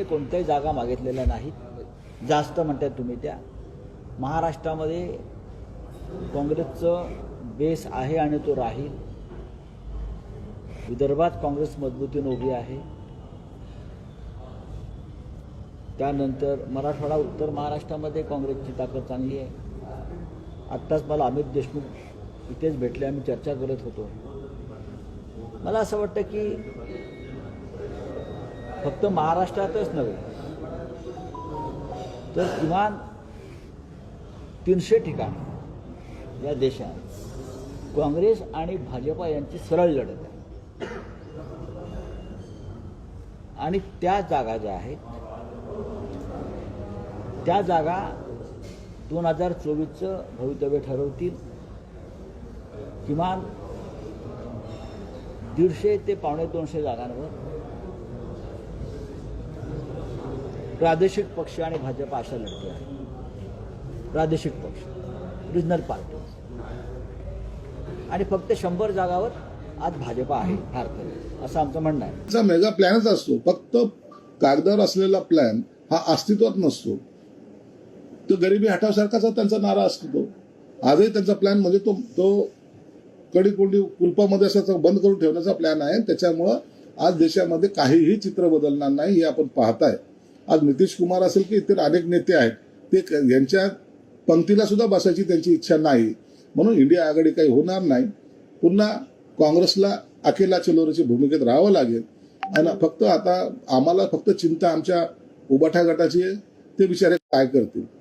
काँग्रेसने कोणत्याही जागा मागितलेल्या नाहीत. जास्त म्हणतात तुम्ही त्या. महाराष्ट्रामध्ये काँग्रेसचं बेस आहे आणि तो राहील. विदर्भात काँग्रेस मजबूतीनं उभी आहे. त्यानंतर मराठवाडा उत्तर महाराष्ट्रामध्ये काँग्रेसची ताकद चांगली आहे. आत्ताच मला अमित देशमुख इथेच भेटले आम्ही चर्चा करत होतो. मला असं वाटतं की फक्त महाराष्ट्रातच नव्हे. तर किमान तीनशे ठिकाणी या देशात काँग्रेस आणि भाजपा यांची सरळ लढत आहे. आणि त्या जागा ज्या आहेत त्या जागा दोन हजार चोवीसचं भवितव्य ठरवतील. किमान दीडशे ते पावणे दोनशे जागांवर प्रादेशिक पक्ष आणि भाजप अशा लढते आहे प्रादेशिक पक्ष रिजनल पार्टी आणि फक्त शंभर जागावर आज भाजप आहे फार असं आमचं म्हणणं आहे. त्याचा मेगा प्लॅनच असतो. फक्त कागदावर असलेला प्लॅन हा अस्तित्वात नसतो. तो गरिबी हटावसारखाचा त्यांचा नारा असतो. तो आजही त्यांचा प्लॅन म्हणजे तो तो कडी कोंडी कुलपामध्ये असा बंद करून ठेवण्याचा प्लॅन आहे. त्याच्यामुळं आज देशामध्ये काहीही चित्र बदलणार नाही हे आपण पाहताय. आज नितीश कुमार असेल की इतर अनेक नेते आहेत ते क- यांच्या पंक्तीला सुद्धा बसायची त्यांची इच्छा नाही. म्हणून इंडिया आघाडी काही होणार नाही. पुन्हा काँग्रेसला अकेला चलोरीची भूमिकेत राहावं लागेल. आणि फक्त आता आम्हाला फक्त चिंता आमच्या उबाठा गटाची आहे. ते बिचारे काय करतील?